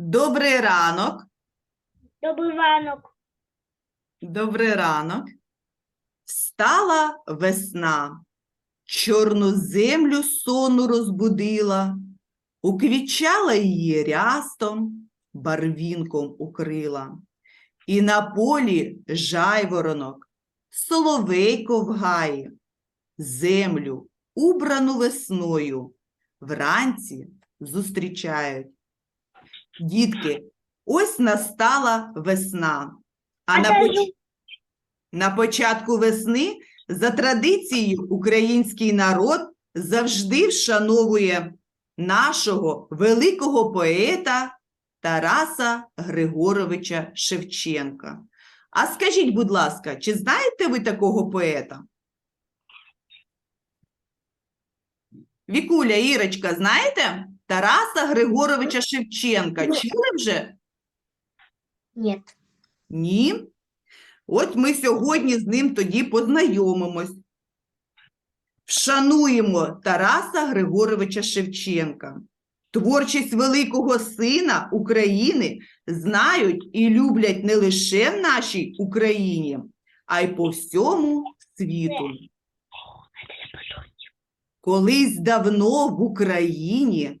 Добрий ранок. Добрий ранок. Добрий ранок. Встала весна, чорну землю сону розбудила, уквічала її рястом, барвінком укрила. І на полі жайворонок, соловейко в гаї, землю, убрану весною, вранці зустрічають. Дітки, ось настала весна. А на, поч... на початку весни, за традицією, український народ завжди вшановує нашого великого поета Тараса Григоровича Шевченка. А скажіть, будь ласка, чи знаєте ви такого поета? Вікуля, Ірочка, знаєте? Тараса Григоровича Шевченка. Чули вже? Ні. Ні. От ми сьогодні з ним тоді познайомимось. Вшануємо Тараса Григоровича Шевченка. Творчість великого сина України знають і люблять не лише в нашій Україні, а й по всьому світу. Колись давно в Україні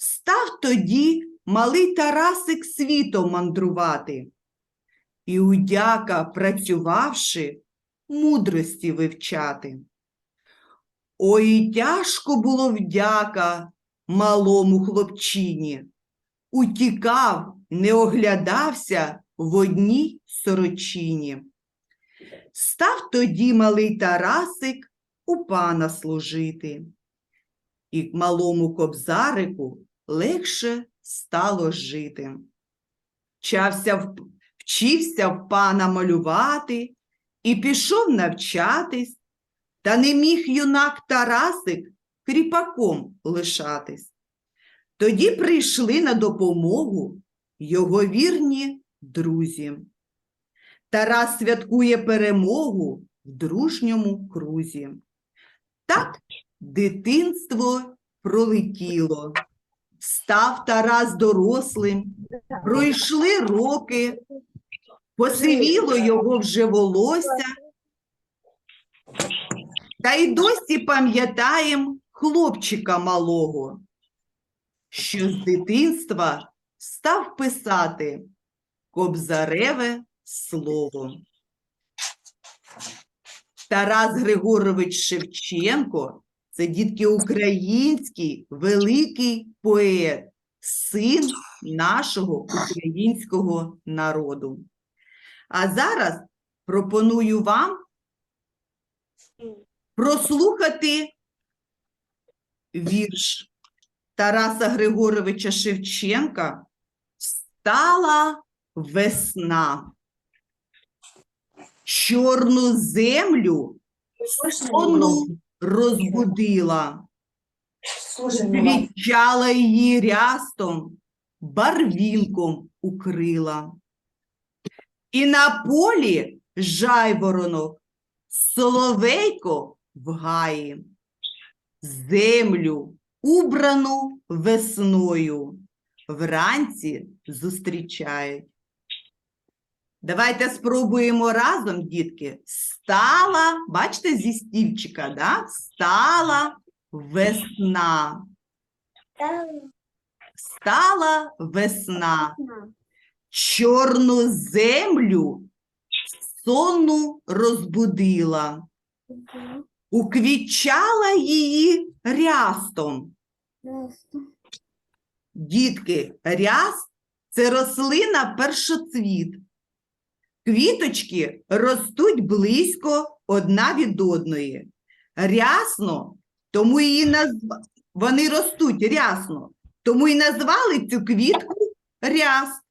Став тоді малий Тарасик світом мандрувати, і удяка, працювавши, мудрості вивчати. Ой, тяжко було вдяка малому хлопчині. Утікав, не оглядався в одній сорочині. Став тоді малий Тарасик у пана служити, і к малому кобзарику легше стало жити. Вчався вчився в пана малювати і пішов навчатись, та не міг юнак Тарасик кріпаком лишатись. Тоді прийшли на допомогу його вірні друзі. Тарас святкує перемогу в дружньому крузі. Так дитинство пролетіло. Став Тарас дорослим, пройшли роки, посивіло його вже волосся, та й досі пам'ятаєм хлопчика малого, що з дитинства став писати кобзареве слово. Тарас Григорович Шевченко це дітки український великий поет, син нашого українського народу. А зараз пропоную вам прослухати вірш Тараса Григоровича Шевченка Стала весна. Чорну землю сону розбудила, Вічала її рястом, барвінком укрила. І на полі жайворонок, соловейко в гаї, землю убрану весною, вранці зустрічають. Давайте спробуємо разом, дітки. Стала, бачите, зі стільчика, да? Стала весна. Стала весна. Чорну землю сонну розбудила, уквічала її рястом. Дітки, ряст це рослина першоцвіт. Квіточки ростуть близько одна від одної. Рясно, тому її назва... вони ростуть рясно, тому й назвали цю квітку ряст.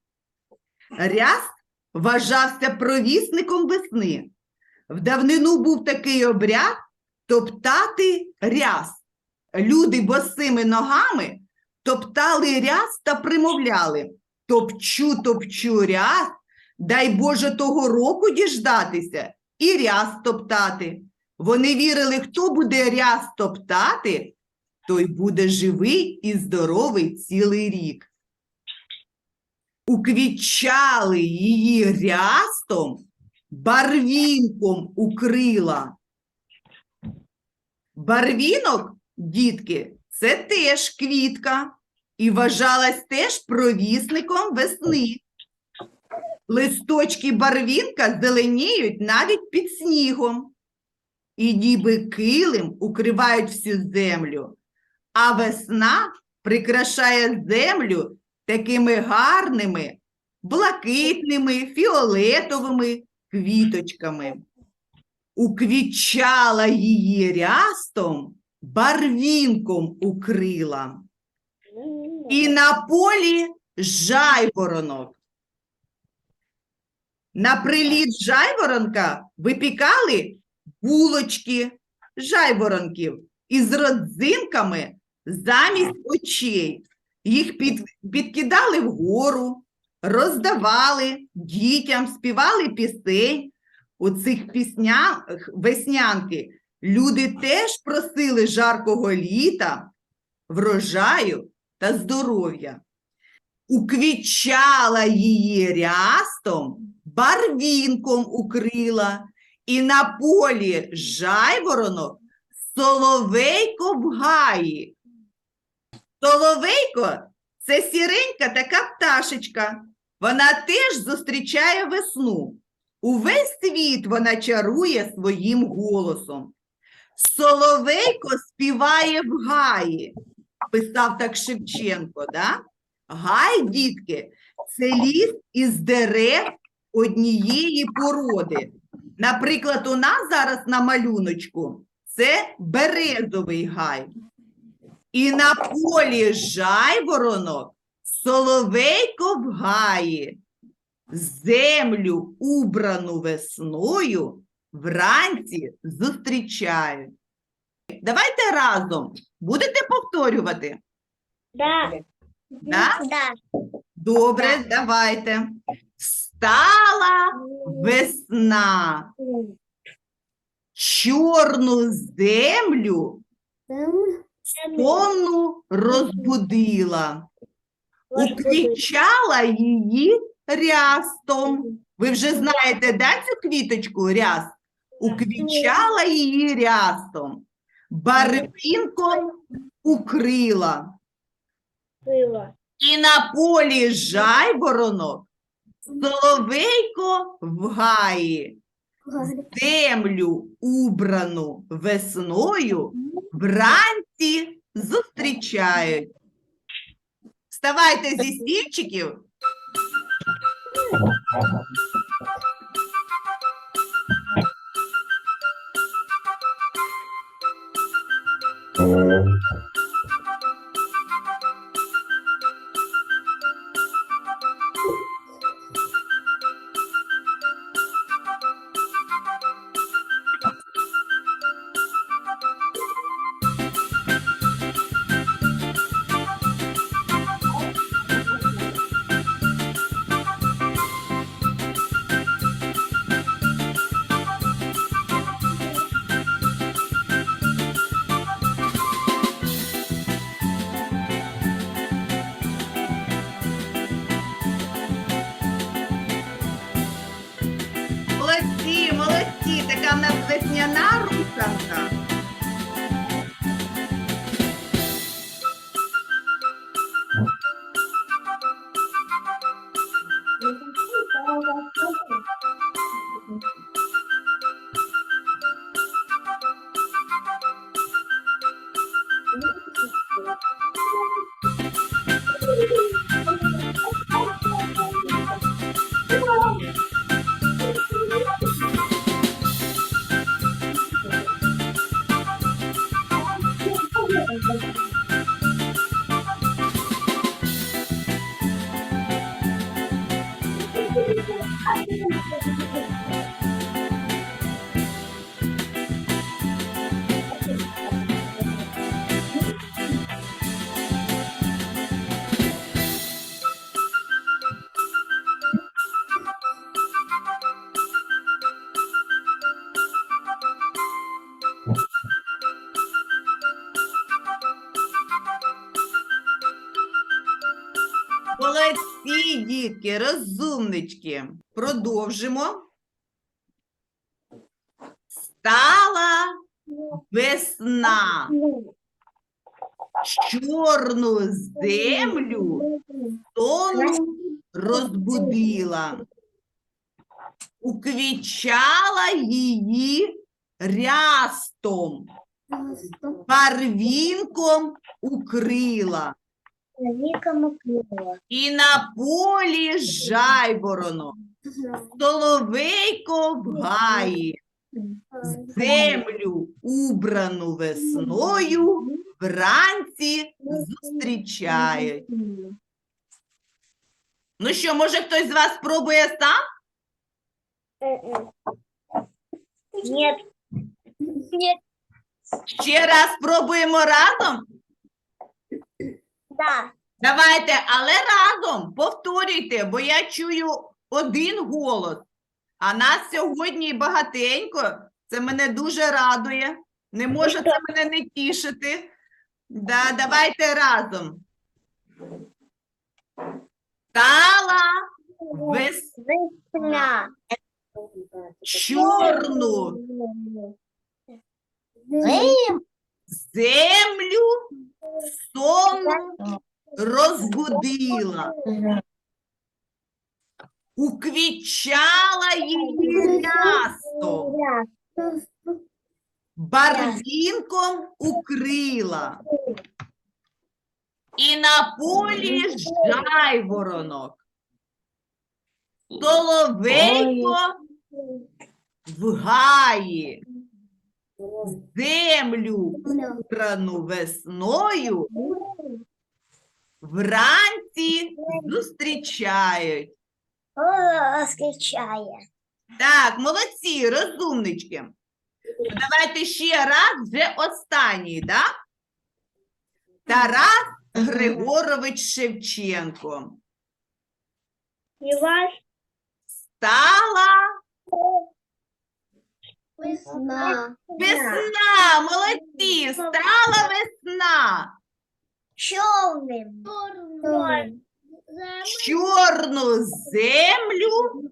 Ряст вважався провісником весни. В давнину був такий обряд топтати ряст. Люди босими ногами топтали ряст та примовляли топчу, топчу ряст, дай Боже того року діждатися і ряст топтати. Вони вірили, хто буде ряст топтати, той буде живий і здоровий цілий рік. Уквічали її рястом, барвінком укрила. Барвінок, дітки, це теж квітка і вважалась теж провісником весни. Листочки барвінка зеленіють навіть під снігом. І ніби килим укривають всю землю, а весна прикрашає землю такими гарними, блакитними, фіолетовими квіточками. Уквічала її рястом, барвінком укрила. І на полі жайворонок. На приліт жайворонка випікали булочки жайворонків із родзинками замість очей. Їх під, підкидали вгору, роздавали дітям, співали пісень. У цих піснях веснянки люди теж просили жаркого літа, врожаю та здоров'я. Уквічала її рястом, барвінком укрила, і на полі жайворонок соловейко в гаї. Соловейко це сіренька така пташечка. Вона теж зустрічає весну. Увесь світ вона чарує своїм голосом. Соловейко співає в гаї, писав так Шевченко, да? Гай, дітки, це ліс із дерев однієї породи. Наприклад, у нас зараз на малюночку це березовий гай. І на полі жайворонок соловейко в гаї, землю, убрану весною, вранці зустрічають. Давайте разом будете повторювати. Да. Да? Да. Добре, давайте. Встала весна, чорну землю повну розбудила, уквічала її рястом. Ви вже знаєте, да, цю квіточку ряст? Уквічала її рястом, барвінком укрила. І на полі жайворонок, соловейко в гаї, землю убрану весною вранці зустрічають. Вставайте зі стільчиків. Молодці, дітки, розумнички. Продовжимо. Стала весна. Чорну землю тону розбудила. Уквічала її рястом, барвінком укрила. Віком крила. І на полі жайворонок, соловейко в гаї, землю убрану весною вранці зустрічають. Ну що, може хтось з вас спробує сам? Нет. Нет. Ще раз спробуємо разом? Да. Давайте, але разом повторюйте, бо я чую один голос. А нас сьогодні багатенько. Це мене дуже радує. Не може це мене не тішити. Да, давайте разом. Стала вес... Весна. чорну Зим. Землю сонну розбудила. Уквічала її рястом, барвінком укрила. І на полі жайворонок, соловейко в гаї, землю убрану весною вранці зустрічають. О, скричає. Так, молодці, розумнички. Давайте ще раз, вже останній, да? Тарас Григорович Шевченко. І Стала весна. весна, молодці, стала весна. Чорним. Чорну землю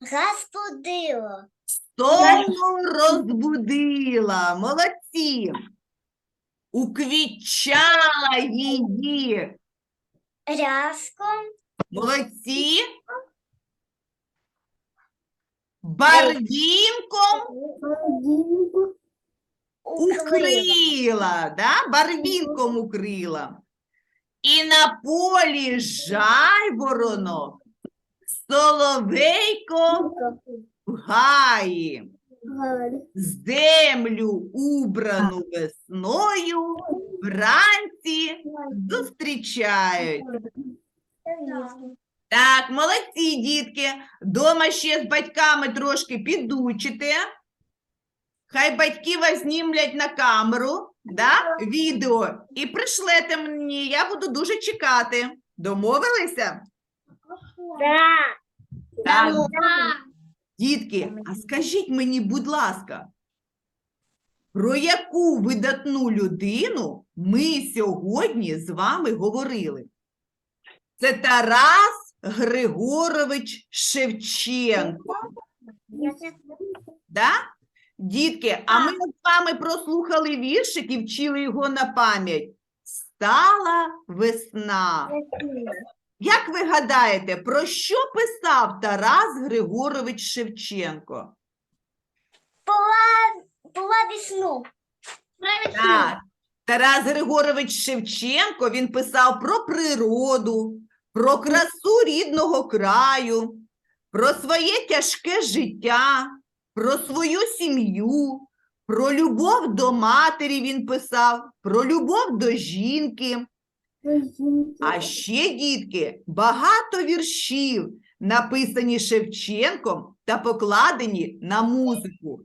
Розбудило. Тому розбудила. Молодці. Уквічала її. Рязком. Молодці. Барвінком укрила. Да? Барвінком укрила. І на полі жайворонок, соловейко в гаї. землю убрану весною вранці зустрічають. Так, молодці, дітки. Дома ще з батьками трошки підучите. Хай батьки вас знімлять на камеру, да? відео, і пришлете мені. Я буду дуже чекати. Домовилися? Да. Так. Да. Дітки, а скажіть мені, будь ласка, про яку видатну людину ми сьогодні з вами говорили? Це Тарас Григорович Шевченко. Да? Дітки, а ми з вами прослухали віршик і вчили його на пам'ять. Стала весна. Як ви гадаєте, про що писав Тарас Григорович Шевченко? Була, була весну. Так. Тарас Григорович Шевченко він писав про природу, про красу рідного краю, про своє тяжке життя, про свою сім'ю, про любов до матері він писав, про любов до жінки. А ще, дітки, багато віршів, написані Шевченком та покладені на музику.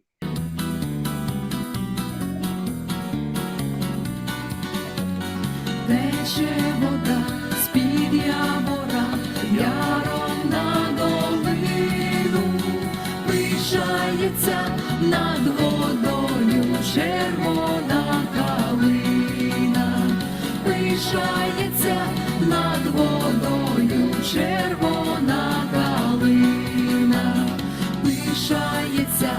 Тече вода калина, пишається над водою червона калина, пишається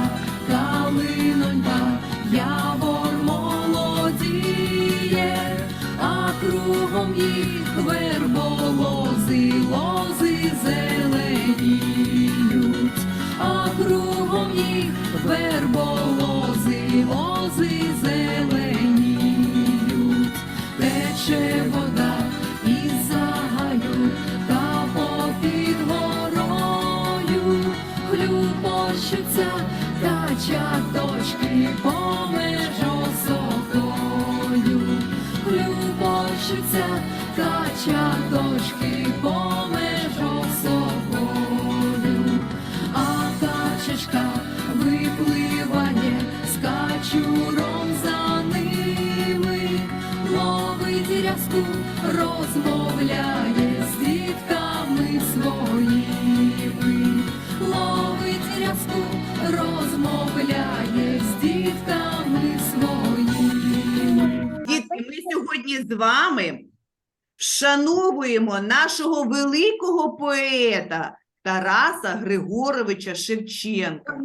калинонька, явор молодіє, а кругом їх верболози, лози зеленіють, а кругом їх верболози, лози поміж осокою, а качечка випливає з за ними, ловить рязку, розмовляє з дітками своїми, ловить рязку, розмовляє з дітками своїми. Ми сьогодні з вами вшановуємо нашого великого поета Тараса Григоровича Шевченка.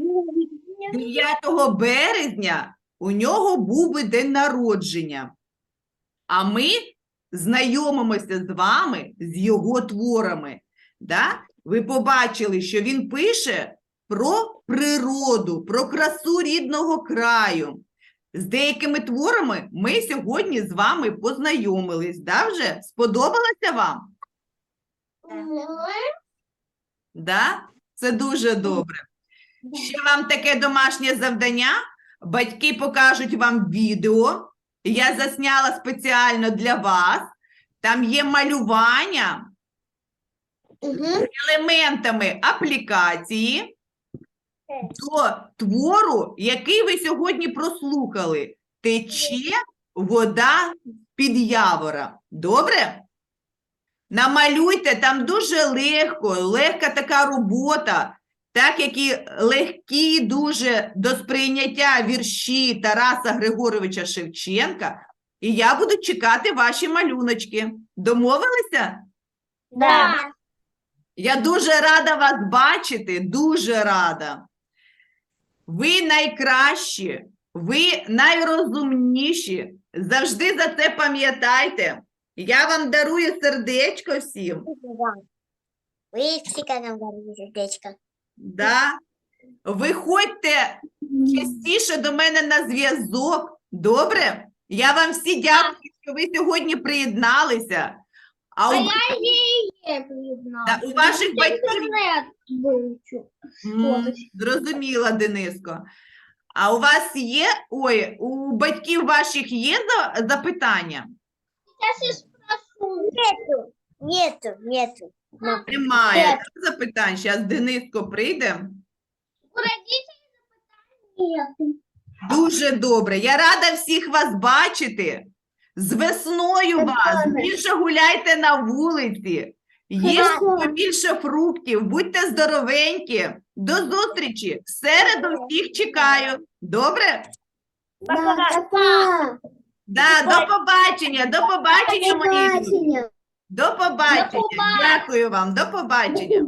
9 березня у нього був би день народження, а ми знайомимося з вами з його творами. Да? Ви побачили, що він пише про природу, про красу рідного краю. З деякими творами ми сьогодні з вами познайомились. Да, вже? Сподобалося вам? Да? Це дуже добре. Ще вам таке домашнє завдання. Батьки покажуть вам відео. Я засняла спеціально для вас. Там є малювання з елементами аплікації до твору, який ви сьогодні прослухали. Тече вода під явора. Добре? Намалюйте там дуже легко, легка така робота, так як і легкі дуже до сприйняття вірші Тараса Григоровича Шевченка. І я буду чекати ваші малюночки. Домовилися? Да. Я дуже рада вас бачити, дуже рада. Ви найкращі, ви найрозумніші. Завжди за це пам'ятайте. Я вам дарую сердечко всім. Вы всегда нам говорите сердечко. Да? Виходьте частіше до мене на зв'язок. Добре? Я вам всі дякую, що ви сьогодні приєдналися. А у, та, у ваших батьків М, Зрозуміла, Дениско. А у вас є, ой, у батьків ваших є за- запитання? Нету. Нету, нету. Мам. Немає Є. так, запитань. Зараз Дениско прийде. У родителей запитань Нету. Дуже добре. Я рада всіх вас бачити. З весною Я вас. Більше гуляйте на вулиці. Їжте Ага. побільше фруктів, будьте здоровенькі. До зустрічі. В середу всіх чекаю. Добре? Да, до побачення, до побачення, мої. До побачення. Дякую вам. До побачення.